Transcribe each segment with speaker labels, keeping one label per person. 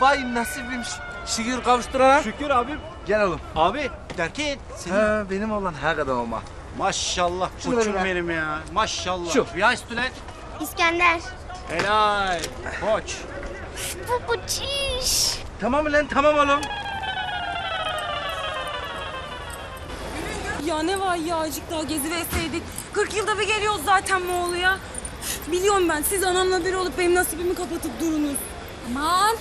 Speaker 1: nasibim şükür kavuşturana.
Speaker 2: Şükür abim.
Speaker 1: Gel oğlum.
Speaker 2: Abi derken senin
Speaker 1: Ha benim olan her kadar olma.
Speaker 2: maşallah
Speaker 1: Şunu
Speaker 2: koçum
Speaker 1: ver
Speaker 2: benim ya. Maşallah.
Speaker 1: Şu.
Speaker 2: Ya üstüne.
Speaker 3: İskender.
Speaker 2: Helal. Koç.
Speaker 3: Bu bu çiş.
Speaker 1: Tamam lan tamam oğlum.
Speaker 4: Ya ne var ya azıcık daha gezi verseydik. 40 yılda bir geliyoruz zaten Moğol'uya. Biliyorum ben siz anamla bir olup benim nasibimi kapatıp durunuz.
Speaker 5: Aman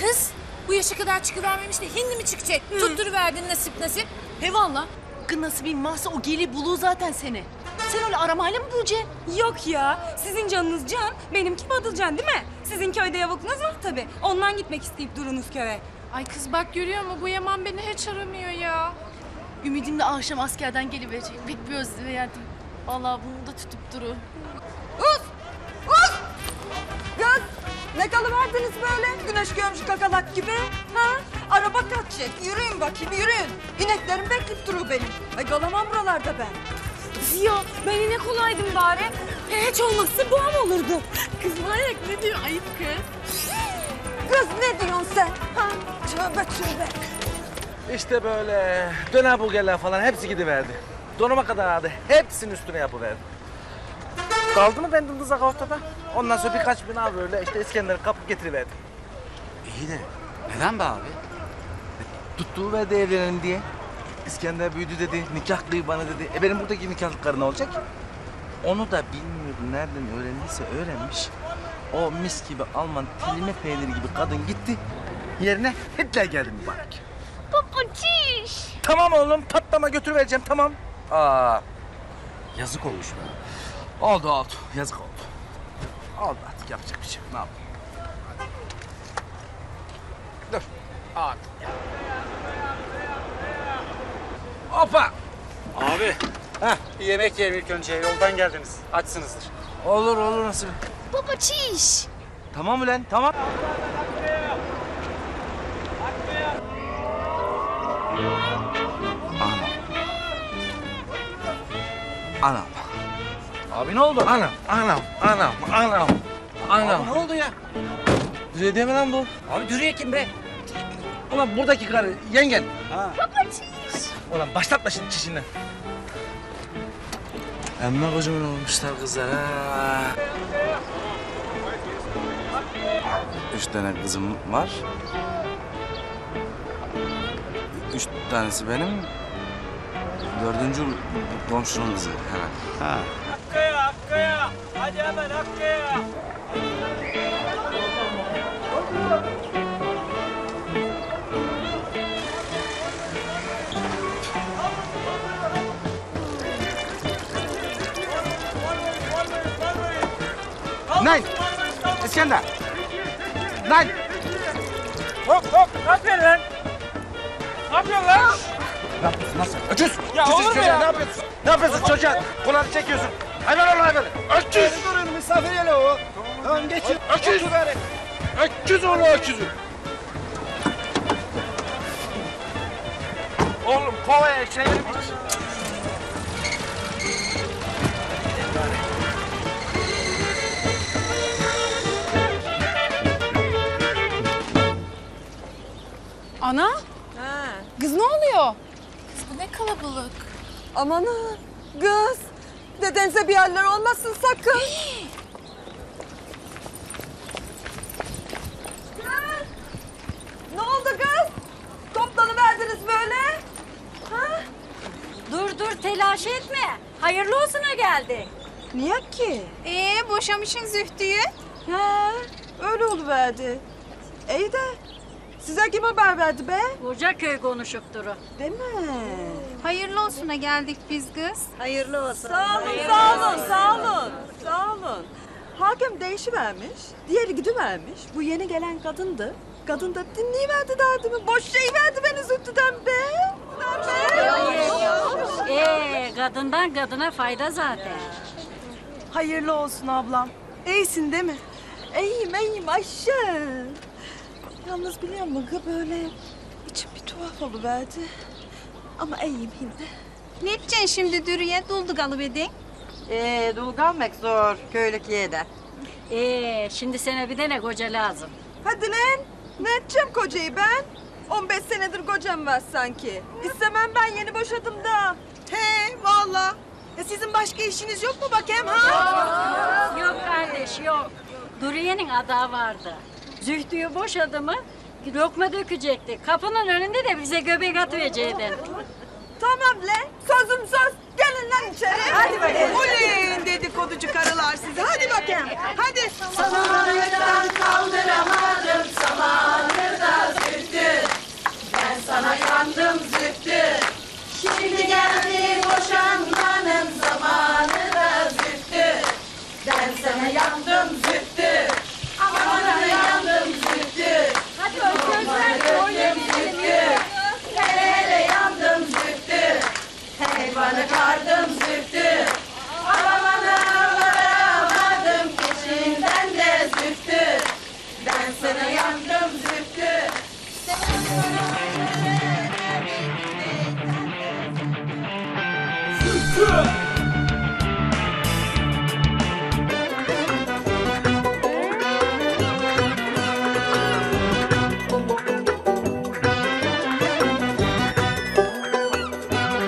Speaker 5: kız bu yaşa kadar çıkıvermemiş de hindi mi çıkacak? Tutturuverdin nasip nasip. He valla. Kız nasibin varsa o geli bulur zaten seni. Sen öyle aramayla mı bulacaksın?
Speaker 4: Yok ya sizin canınız can benimki Badılcan değil mi? Sizin köyde yavuklunuz var tabii. Ondan gitmek isteyip durunuz köye.
Speaker 5: Ay kız bak görüyor musun bu Yaman beni hiç aramıyor ya. Ümidim de akşam askerden geliverecek. Pek bir özledim. Vallahi bunu da tutup duru.
Speaker 4: Ne kalıverdiniz böyle güneş görmüş kakalak gibi? Ha? Araba kaçacak. Yürüyün bakayım yürüyün. İneklerim bekleyip duruyor benim. Ay kalamam buralarda ben. Ya ben inek olaydım bari. Hiç olmazsa boğam olurdu.
Speaker 5: Kız manyak ne diyor ayıp kız.
Speaker 4: Kız ne diyorsun sen? Ha? Tövbe tövbe.
Speaker 1: İşte böyle döner burgerler falan hepsi gidiverdi. Donuma kadar aldı. Hepsinin üstüne yapıverdi. Kaldı mı benden dızak ortada? Ondan sonra birkaç bin abi böyle işte İskender'i kapıp getiriverdi.
Speaker 2: İyi de neden be abi?
Speaker 1: Tuttuğu verdi evlenelim diye. İskender büyüdü dedi, nikah kıy bana dedi. E benim buradaki nikahlık ne olacak? Onu da bilmiyorum nereden öğrendiyse öğrenmiş. O mis gibi Alman tilime peyniri gibi kadın gitti. Yerine Hitler geldi mübarek.
Speaker 3: Çiş.
Speaker 1: Tamam oğlum patlama götürüvereceğim tamam. Aa, yazık olmuş be. Oldu oldu yazık oldu. Oldu artık yapacak bir şey yok ne yapayım. Dur. Abi. Hoppa.
Speaker 2: Abi.
Speaker 1: Heh.
Speaker 2: Bir yemek yiyelim ilk önce. Yoldan geldiniz. Açsınızdır.
Speaker 1: Olur olur nasıl?
Speaker 3: Bu çiş.
Speaker 1: Tamam ulan tamam. Anam. Anam.
Speaker 2: Abi ne oldu?
Speaker 1: Anam, anam, anam, anam, anam.
Speaker 2: Abi ne oldu ya?
Speaker 1: Düzeyde mi lan bu?
Speaker 2: Abi dürüye kim be?
Speaker 1: Ulan buradaki karı, yengen.
Speaker 2: Ha.
Speaker 1: Ulan başlatma şimdi çişinden. Emme kocaman olmuşlar kızlar ha. Üç tane kızım var. Üç tanesi benim. Dördüncü komşunun kızı hemen.
Speaker 2: Ha.
Speaker 1: Nein! İskender! Nein!
Speaker 6: Hop hop ne yapıyorsun lan? Ne yapıyorsun lan?
Speaker 1: Ne yapıyorsun nasıl? Öküz!
Speaker 6: Ya olur mu ya?
Speaker 1: Ne yapıyorsun? Ne yapıyorsun çocuğa? Kulağını çekiyorsun. Hayvan oğlu hayvan. Öküz!
Speaker 2: Durun misafir gele o. Tamam geçin.
Speaker 1: Öküz! Öküz oğlu öküzü. Oğlum kovaya çevirmiş.
Speaker 4: Ana? Kız ne oluyor?
Speaker 5: Kız bu ne kalabalık.
Speaker 4: Aman ha. Kız. Dedense bir yerler olmasın sakın. Kız! Ne oldu kız? Toplanıverdiniz böyle. Ha?
Speaker 7: Dur dur telaş etme. Hayırlı olsuna geldi.
Speaker 4: Niye ki?
Speaker 5: Ee boşamışın Zühtü'yü.
Speaker 4: He, öyle oluverdi. İyi de size kim haber verdi be?
Speaker 7: Koca köy konuşup duru.
Speaker 4: Değil mi?
Speaker 5: Hayırlı olsuna geldik biz kız.
Speaker 7: Hayırlı olsun.
Speaker 4: Sağ olun, sağ olun, sağ olun, sağ olun. Hakim değişivermiş, diğeri gidivermiş. Bu yeni gelen kadındı. Kadın da dinleyiverdi derdimi. Boş şey verdi beni züttüden be. Ben be.
Speaker 7: Ee, kadından kadına fayda zaten.
Speaker 4: Hayırlı olsun ablam. İyisin değil mi? İyiyim, iyiyim Ayşe. Yalnız biliyor musun kız böyle içim bir tuhaf oluverdi. Ama iyiyim şimdi.
Speaker 5: Ne yapacaksın şimdi Dürüye? Duldu kalıvedin.
Speaker 8: Ee, dul kalmak zor köylük yeğden.
Speaker 7: Ee, şimdi sana bir tane koca lazım.
Speaker 4: Hadi lan. Ne edeceğim kocayı ben? 15 senedir kocam var sanki. İstemem ben yeni boşadım da.
Speaker 9: He valla. Ya sizin başka işiniz yok mu bakayım ha?
Speaker 7: Yok kardeş yok. Duriye'nin ada vardı. Zühtü'yü boşadı mı lokma dökecekti. Kapının önünde de bize göbek atıveracaktı.
Speaker 4: Tamam le. Sözüm söz. Gelin lan içeri.
Speaker 9: Hadi bakayım. Uleyin dedikoducu karılar size. Hadi bakayım. Hadi. Sana